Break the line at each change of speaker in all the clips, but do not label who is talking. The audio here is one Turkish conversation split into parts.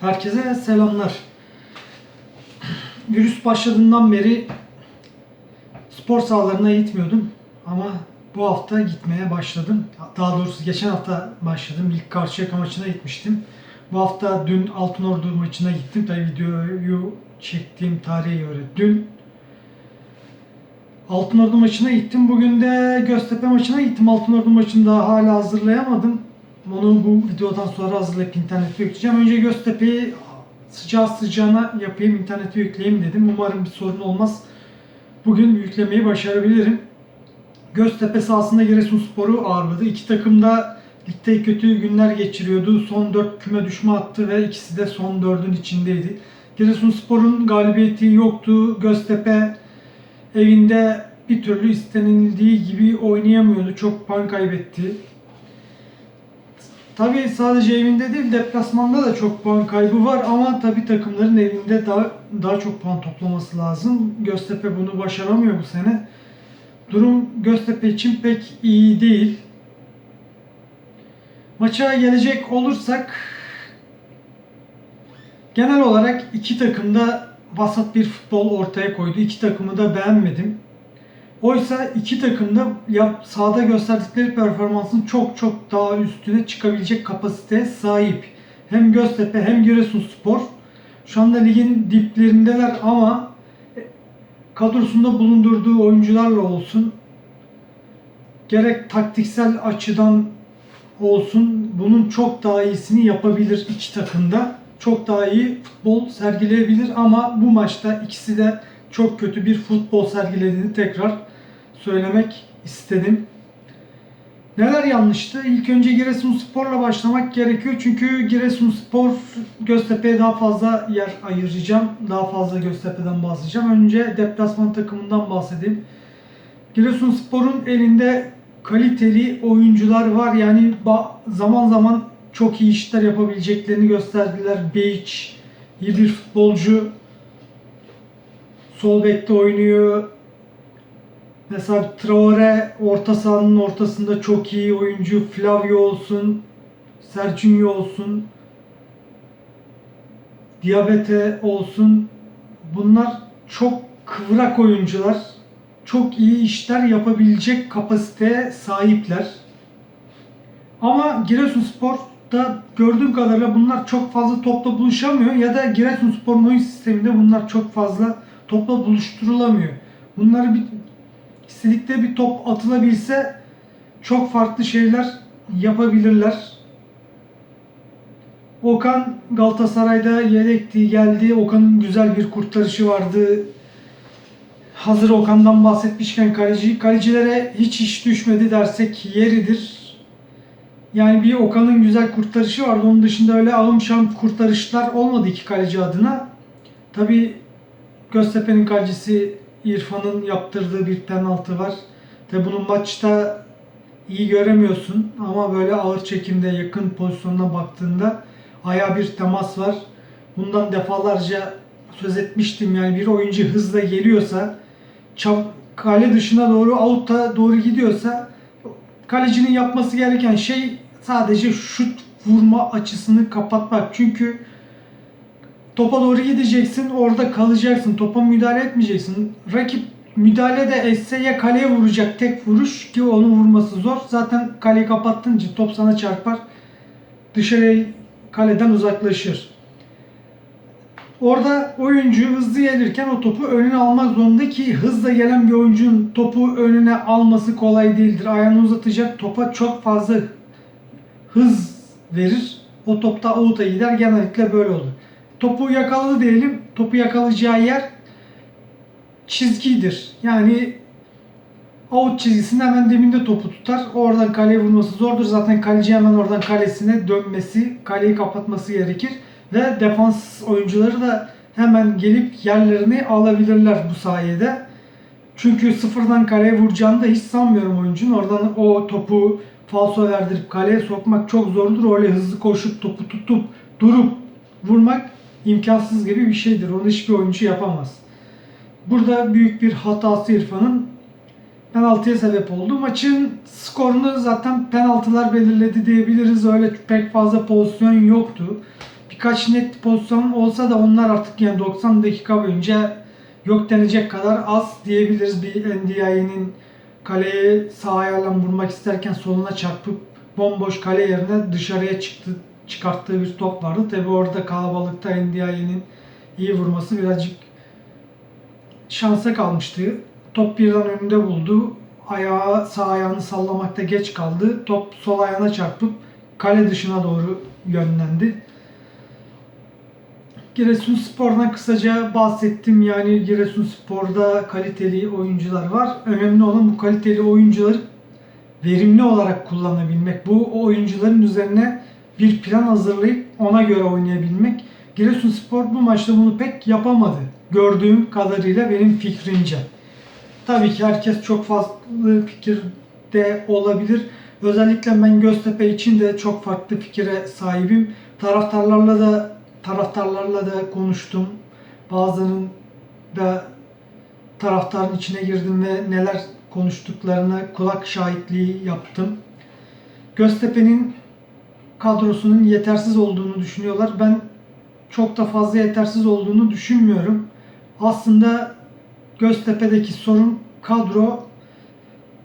Herkese selamlar. Virüs başladığından beri spor sahalarına gitmiyordum ama bu hafta gitmeye başladım. Daha doğrusu geçen hafta başladım. İlk Karşıyaka maçına gitmiştim. Bu hafta dün Altınordu maçına gittim. Tabii videoyu çektiğim tarihe göre dün Altınordu maçına gittim. Bugün de Göztepe maçına gittim. Altınordu maçını daha hala hazırlayamadım. Onu bu videodan sonra hazırlayıp internete yükleyeceğim. Önce Göztepe'yi sıcağı sıcağına yapayım, internete yükleyeyim dedim. Umarım bir sorun olmaz. Bugün yüklemeyi başarabilirim. Göztepe sahasında Giresunspor'u ağırladı. İki takım da ligde kötü günler geçiriyordu. Son 4 küme düşme attı ve ikisi de son 4'ün içindeydi. Giresunspor'un galibiyeti yoktu. Göztepe evinde bir türlü istenildiği gibi oynayamıyordu. Çok puan kaybetti. Tabii sadece evinde değil deplasmanda da çok puan kaybı var ama tabii takımların evinde daha daha çok puan toplaması lazım. Göztepe bunu başaramıyor bu sene. Durum Göztepe için pek iyi değil. Maça gelecek olursak genel olarak iki takım da vasat bir futbol ortaya koydu. İki takımı da beğenmedim. Oysa iki takım da yap, sahada gösterdikleri performansın çok çok daha üstüne çıkabilecek kapasiteye sahip. Hem Göztepe hem Giresunspor şu anda ligin diplerindeler ama kadrosunda bulundurduğu oyuncularla olsun gerek taktiksel açıdan olsun bunun çok daha iyisini yapabilir iki takımda. Çok daha iyi futbol sergileyebilir ama bu maçta ikisi de çok kötü bir futbol sergilediğini tekrar söylemek istedim. Neler yanlıştı? İlk önce Giresunspor'la başlamak gerekiyor. Çünkü Giresunspor Göztepe'ye daha fazla yer ayıracağım. Daha fazla Göztepe'den bahsedeceğim. Önce deplasman takımından bahsedeyim. Giresunspor'un elinde kaliteli oyuncular var. Yani zaman zaman çok iyi işler yapabileceklerini gösterdiler. Beach iyi bir futbolcu. Sol bekte oynuyor. Mesela Traore orta sahanın ortasında çok iyi oyuncu. Flavio olsun, Serginho olsun, Diabete olsun. Bunlar çok kıvrak oyuncular. Çok iyi işler yapabilecek kapasiteye sahipler. Ama Giresunspor'da gördüğüm kadarıyla bunlar çok fazla topla buluşamıyor ya da Giresunspor'un oyun sisteminde bunlar çok fazla topla buluşturulamıyor. Bunları bir istedikleri bir top atılabilse çok farklı şeyler yapabilirler. Okan Galatasaray'da yedekti geldi. Okan'ın güzel bir kurtarışı vardı. Hazır Okan'dan bahsetmişken kaleci, kalecilere hiç iş düşmedi dersek yeridir. Yani bir Okan'ın güzel kurtarışı vardı. Onun dışında öyle alım şam kurtarışlar olmadı iki kaleci adına. Tabi Göztepe'nin kalecisi İrfan'ın yaptırdığı bir penaltı var. Tabi bunu maçta iyi göremiyorsun ama böyle ağır çekimde yakın pozisyonuna baktığında aya bir temas var. Bundan defalarca söz etmiştim yani bir oyuncu hızla geliyorsa çap, kale dışına doğru out'a doğru gidiyorsa kalecinin yapması gereken şey sadece şut vurma açısını kapatmak. Çünkü topa doğru gideceksin, orada kalacaksın. Topa müdahale etmeyeceksin. Rakip müdahale de etse ya kaleye vuracak tek vuruş ki onu vurması zor. Zaten kaleyi kapattınca top sana çarpar. Dışarıya kaleden uzaklaşır. Orada oyuncu hızlı gelirken o topu önüne almak zorunda ki hızla gelen bir oyuncunun topu önüne alması kolay değildir. Ayağını uzatacak topa çok fazla hız verir. O topta out'a gider. Genellikle böyle olur. Topu yakaladı diyelim. Topu yakalayacağı yer çizgidir. Yani out çizgisinin hemen dibinde topu tutar. Oradan kaleye vurması zordur. Zaten kaleci hemen oradan kalesine dönmesi, kaleyi kapatması gerekir. Ve defans oyuncuları da hemen gelip yerlerini alabilirler bu sayede. Çünkü sıfırdan kaleye vuracağını da hiç sanmıyorum oyuncunun. Oradan o topu falso verdirip kaleye sokmak çok zordur. Öyle hızlı koşup topu tutup durup vurmak imkansız gibi bir şeydir. Onu hiçbir oyuncu yapamaz. Burada büyük bir hatası İrfan'ın penaltıya sebep oldu. Maçın skorunu zaten penaltılar belirledi diyebiliriz. Öyle pek fazla pozisyon yoktu. birkaç net pozisyon olsa da onlar artık yani 90 dakika boyunca yok denecek kadar az diyebiliriz. Bir NDI'nin kaleye sağ ayağıyla vurmak isterken soluna çarpıp bomboş kale yerine dışarıya çıktı çıkarttığı bir top vardı. Tabi orada kalabalıkta NDI'nin iyi vurması birazcık şansa kalmıştı. Top birden önünde buldu. Ayağı sağ ayağını sallamakta geç kaldı. Top sol ayağına çarpıp kale dışına doğru yönlendi. Giresunspor'dan kısaca bahsettim. Yani Giresunspor'da kaliteli oyuncular var. Önemli olan bu kaliteli oyuncuları verimli olarak kullanabilmek. Bu oyuncuların üzerine bir plan hazırlayıp ona göre oynayabilmek. Giresunspor bu maçta bunu pek yapamadı. Gördüğüm kadarıyla benim fikrimce. Tabii ki herkes çok farklı fikirde olabilir. Özellikle ben Göztepe için de çok farklı fikire sahibim. Taraftarlarla da taraftarlarla da konuştum. Bazılarının da taraftarın içine girdim ve neler konuştuklarına kulak şahitliği yaptım. Göztepe'nin kadrosunun yetersiz olduğunu düşünüyorlar. Ben çok da fazla yetersiz olduğunu düşünmüyorum. Aslında Göztepe'deki sorun kadro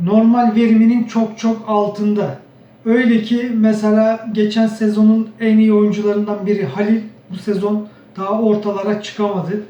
normal veriminin çok çok altında. Öyle ki mesela geçen sezonun en iyi oyuncularından biri Halil bu sezon daha ortalara çıkamadı.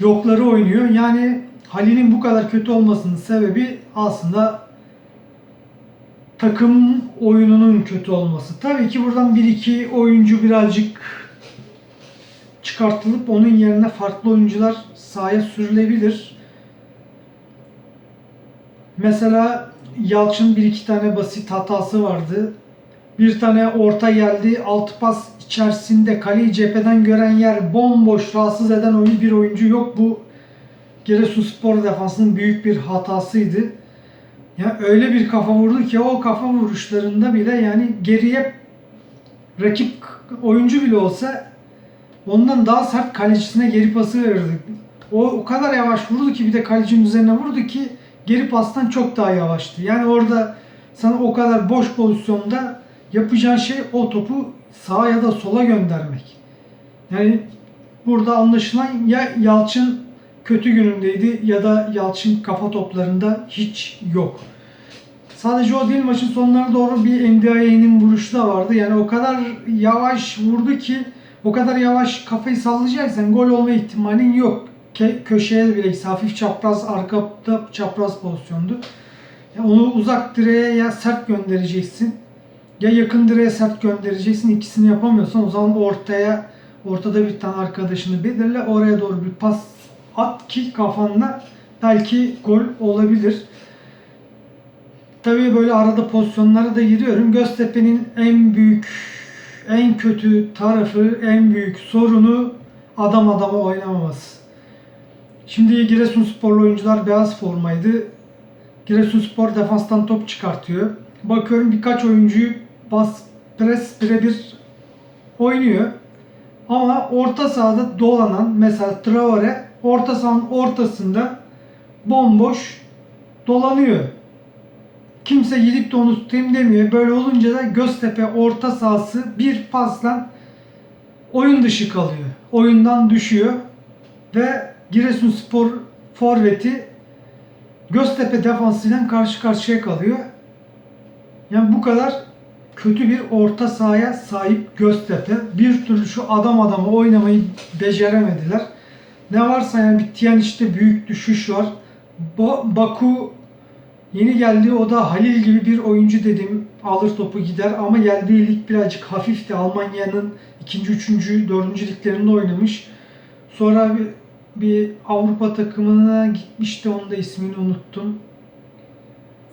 Yokları oynuyor. Yani Halil'in bu kadar kötü olmasının sebebi aslında takım oyununun kötü olması. Tabii ki buradan bir iki oyuncu birazcık çıkartılıp onun yerine farklı oyuncular sahaya sürülebilir. Mesela Yalçın bir iki tane basit hatası vardı. Bir tane orta geldi. Altı pas içerisinde kaleyi cepheden gören yer bomboş rahatsız eden oyun bir oyuncu yok. Bu Giresunspor defansının büyük bir hatasıydı. Ya öyle bir kafa vurdu ki o kafa vuruşlarında bile yani geriye rakip oyuncu bile olsa ondan daha sert kalecisine geri pası verirdi. O o kadar yavaş vurdu ki bir de kalecinin üzerine vurdu ki geri pastan çok daha yavaştı. Yani orada sana o kadar boş pozisyonda yapacağın şey o topu sağa ya da sola göndermek. Yani burada anlaşılan ya Yalçın kötü günündeydi ya da Yalçın kafa toplarında hiç yok. Sadece o değil maçın sonlarına doğru bir NDI'nin vuruşu da vardı. Yani o kadar yavaş vurdu ki o kadar yavaş kafayı sallayacaksan gol olma ihtimalin yok. Ke- köşeye bile hafif çapraz arkada çapraz pozisyondu. Ya onu uzak direğe ya sert göndereceksin ya yakın direğe sert göndereceksin. İkisini yapamıyorsan o zaman ortaya ortada bir tane arkadaşını belirle oraya doğru bir pas at ki kafanla belki gol olabilir. Tabii böyle arada pozisyonlara da giriyorum. Göztepe'nin en büyük, en kötü tarafı, en büyük sorunu adam adama oynamaması. Şimdi Giresunsporlu oyuncular beyaz formaydı. Giresunspor defanstan top çıkartıyor. Bakıyorum birkaç oyuncuyu bas pres birebir oynuyor. Ama orta sahada dolanan mesela Traore orta sahanın ortasında bomboş dolanıyor. Kimse gidip de onu tutayım demiyor. Böyle olunca da Göztepe orta sahası bir pasla oyun dışı kalıyor. Oyundan düşüyor. Ve Giresunspor forveti Göztepe defansıyla karşı karşıya kalıyor. Yani bu kadar kötü bir orta sahaya sahip Göztepe. Bir türlü şu adam adamı oynamayı beceremediler. Ne varsa yani bir Tiyaniş'te büyük düşüş var. Ba- Baku yeni geldi. O da Halil gibi bir oyuncu dedim. Alır topu gider ama geldiği lig birazcık hafifti. Almanya'nın ikinci, üçüncü, dördüncü liglerinde oynamış. Sonra bir, bir Avrupa takımına gitmişti. Onun da ismini unuttum.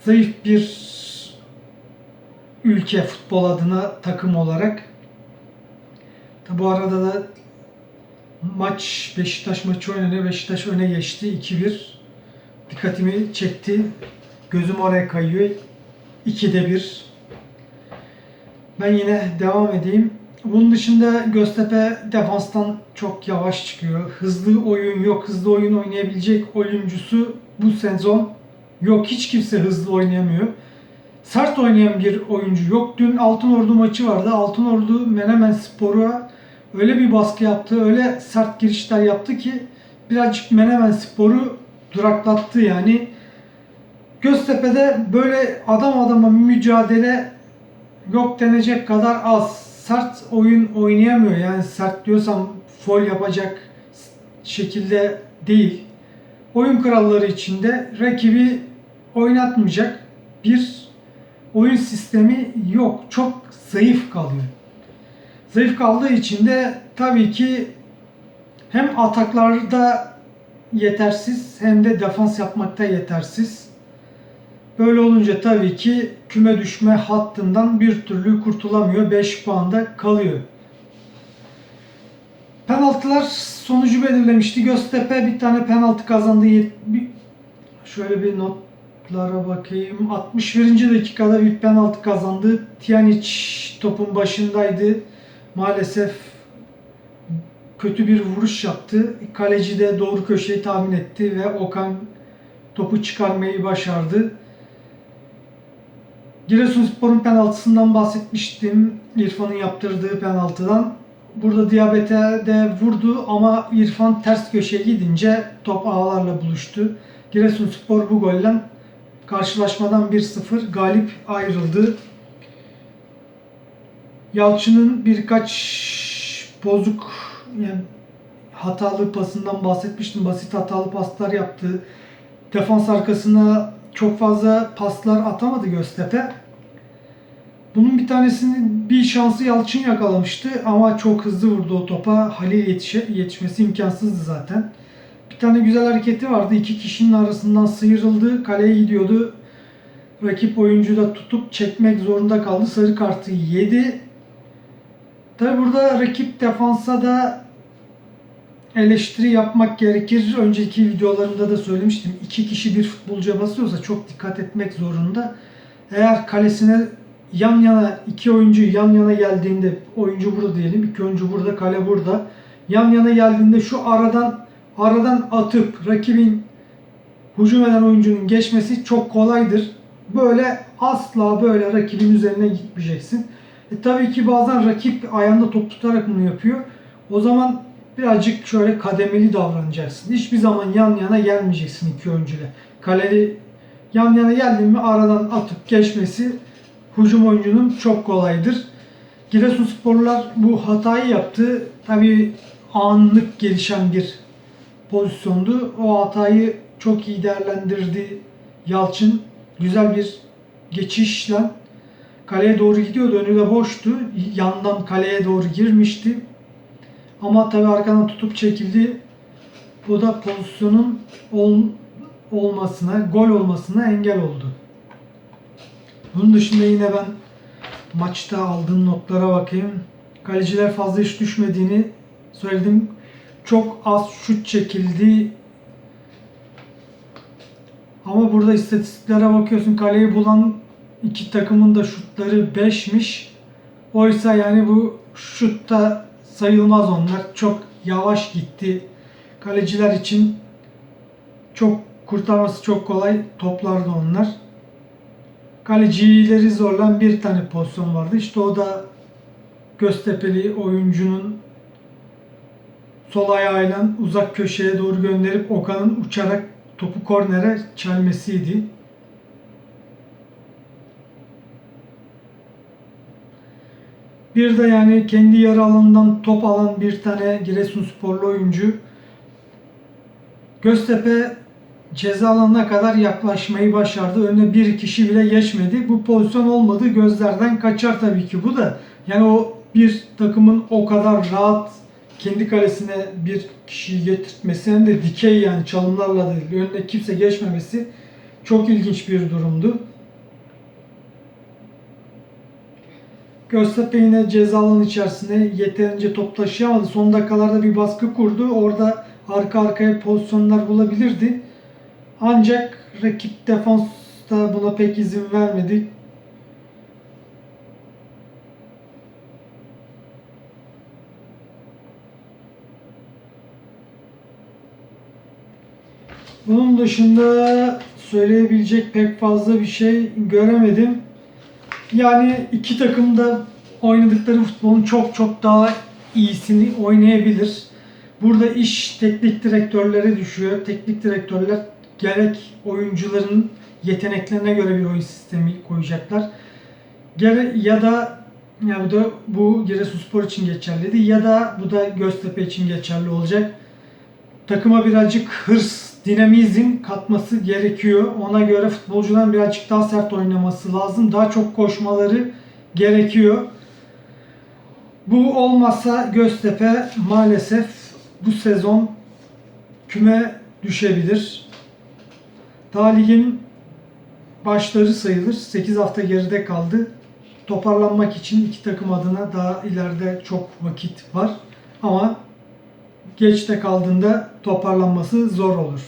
Zayıf bir ülke futbol adına takım olarak. Bu arada da maç Beşiktaş maçı oynanıyor. Beşiktaş öne geçti 2-1. Dikkatimi çekti. Gözüm oraya kayıyor. 2'de 1. Ben yine devam edeyim. Bunun dışında Göztepe defanstan çok yavaş çıkıyor. Hızlı oyun yok. Hızlı oyun oynayabilecek oyuncusu bu sezon yok. Hiç kimse hızlı oynayamıyor. Sert oynayan bir oyuncu yok. Dün Altınordu maçı vardı. Altınordu Menemen Spor'a öyle bir baskı yaptı, öyle sert girişler yaptı ki birazcık Menemen Spor'u duraklattı yani. Göztepe'de böyle adam adama mücadele yok denecek kadar az. Sert oyun oynayamıyor. Yani sert diyorsam foul yapacak şekilde değil. Oyun kuralları içinde rakibi oynatmayacak bir oyun sistemi yok. Çok zayıf kalıyor. Zayıf kaldığı için de tabii ki hem ataklarda yetersiz hem de defans yapmakta yetersiz. Böyle olunca tabii ki küme düşme hattından bir türlü kurtulamıyor. 5 puanda kalıyor. Penaltılar sonucu belirlemişti. Göztepe bir tane penaltı kazandı. Şöyle bir notlara bakayım. 61. dakikada bir penaltı kazandı. Tiyanic topun başındaydı. Maalesef kötü bir vuruş yaptı. Kaleci de doğru köşeyi tahmin etti ve Okan topu çıkarmayı başardı. Giresunspor'un penaltısından bahsetmiştim. İrfan'ın yaptırdığı penaltıdan. Burada Diabete de vurdu ama İrfan ters köşeye gidince top ağlarla buluştu. Giresunspor bu golle karşılaşmadan 1-0 galip ayrıldı. Yalçın'ın birkaç bozuk yani hatalı pasından bahsetmiştim. Basit hatalı paslar yaptı. Defans arkasına çok fazla paslar atamadı Göztepe. Bunun bir tanesini bir şansı Yalçın yakalamıştı ama çok hızlı vurdu o topa. Halil yetişe, yetişmesi imkansızdı zaten. Bir tane güzel hareketi vardı. İki kişinin arasından sıyrıldı. Kaleye gidiyordu. Rakip oyuncu da tutup çekmek zorunda kaldı. Sarı kartı yedi. Tabi burada rakip defansa da eleştiri yapmak gerekir. Önceki videolarımda da söylemiştim. İki kişi bir futbolcuya basıyorsa çok dikkat etmek zorunda. Eğer kalesine yan yana iki oyuncu yan yana geldiğinde oyuncu burada diyelim. iki oyuncu burada, kale burada. Yan yana geldiğinde şu aradan aradan atıp rakibin hücum eden oyuncunun geçmesi çok kolaydır. Böyle asla böyle rakibin üzerine gitmeyeceksin. E tabii ki bazen rakip ayağında top tutarak bunu yapıyor. O zaman birazcık şöyle kademeli davranacaksın. Hiçbir zaman yan yana gelmeyeceksin iki oyuncuyla. Kaleli yan yana geldin mi aradan atıp geçmesi hücum oyuncunun çok kolaydır. Giresunsporlular bu hatayı yaptı. Tabii anlık gelişen bir pozisyondu. O hatayı çok iyi değerlendirdi Yalçın. Güzel bir geçişle kaleye doğru gidiyordu. Önü de boştu. Yandan kaleye doğru girmişti. Ama tabii arkadan tutup çekildi. Bu da pozisyonun ol, olmasına, gol olmasına engel oldu. Bunun dışında yine ben maçta aldığım notlara bakayım. Kaleciler fazla iş düşmediğini söyledim. Çok az şut çekildi. Ama burada istatistiklere bakıyorsun kaleyi bulan iki takımın da şutları 5'miş. Oysa yani bu şutta sayılmaz onlar. Çok yavaş gitti. Kaleciler için çok kurtarması çok kolay toplardı onlar. Kalecileri zorlayan bir tane pozisyon vardı. İşte o da Göztepe'li oyuncunun sol ayağıyla uzak köşeye doğru gönderip Okan'ın uçarak topu kornere çelmesiydi. Bir de yani kendi yarı alanından top alan bir tane Giresunsporlu oyuncu Göztepe ceza alanına kadar yaklaşmayı başardı. Önüne bir kişi bile geçmedi. Bu pozisyon olmadı. Gözlerden kaçar tabii ki bu da. Yani o bir takımın o kadar rahat kendi kalesine bir kişiyi getirtmesi hem de dikey yani çalımlarla değil. Önüne kimse geçmemesi çok ilginç bir durumdu. Göztepe yine ceza alanı içerisinde yeterince top taşıyamadı. Son dakikalarda bir baskı kurdu. Orada arka arkaya pozisyonlar bulabilirdi. Ancak rakip defans da buna pek izin vermedi. Bunun dışında söyleyebilecek pek fazla bir şey göremedim. Yani iki takım da oynadıkları futbolun çok çok daha iyisini oynayabilir. Burada iş teknik direktörlere düşüyor. Teknik direktörler gerek oyuncuların yeteneklerine göre bir oyun sistemi koyacaklar. Gere ya da ya bu da bu Giresunspor için geçerliydi ya da bu da Göztepe için geçerli olacak. Takıma birazcık hırs, dinamizm katması gerekiyor. Ona göre futbolcuların birazcık daha sert oynaması lazım. Daha çok koşmaları gerekiyor. Bu olmazsa Göztepe maalesef bu sezon küme düşebilir. Daha ligin başları sayılır. 8 hafta geride kaldı. Toparlanmak için iki takım adına daha ileride çok vakit var. Ama geçte kaldığında toparlanması zor olur.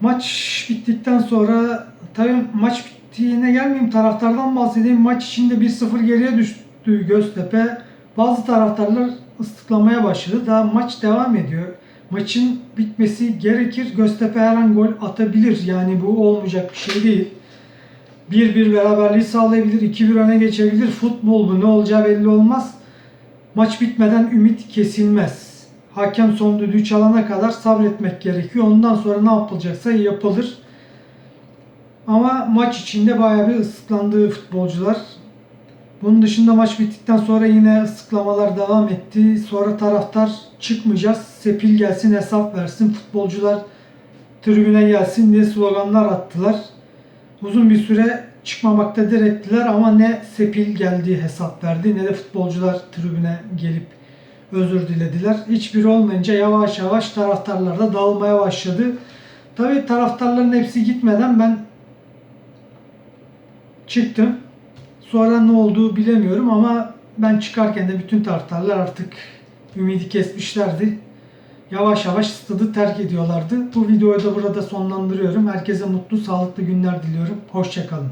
Maç bittikten sonra tabii maç bittiğine gelmeyeyim taraftardan bahsedeyim. Maç içinde 1-0 geriye düştü Göztepe. Bazı taraftarlar ıslıklamaya başladı. Daha maç devam ediyor. Maçın bitmesi gerekir. Göztepe her an gol atabilir. Yani bu olmayacak bir şey değil. 1-1 beraberliği sağlayabilir. 2-1 öne geçebilir. Futbol bu. Ne olacağı belli olmaz. Maç bitmeden ümit kesilmez. Hakem son düdüğü çalana kadar sabretmek gerekiyor. Ondan sonra ne yapılacaksa yapılır. Ama maç içinde bayağı bir ıslıklandı futbolcular. Bunun dışında maç bittikten sonra yine ıslıklamalar devam etti. Sonra taraftar çıkmayacağız, sepil gelsin hesap versin, futbolcular tribüne gelsin diye sloganlar attılar. Uzun bir süre çıkmamakta direttiler ama ne sepil geldi hesap verdi ne de futbolcular tribüne gelip özür dilediler. Hiçbiri olmayınca yavaş yavaş taraftarlar da dağılmaya başladı. Tabii taraftarların hepsi gitmeden ben çıktım. Sonra ne olduğu bilemiyorum ama ben çıkarken de bütün taraftarlar artık ümidi kesmişlerdi. Yavaş yavaş stadı terk ediyorlardı. Bu videoyu da burada sonlandırıyorum. Herkese mutlu, sağlıklı günler diliyorum. Hoşçakalın.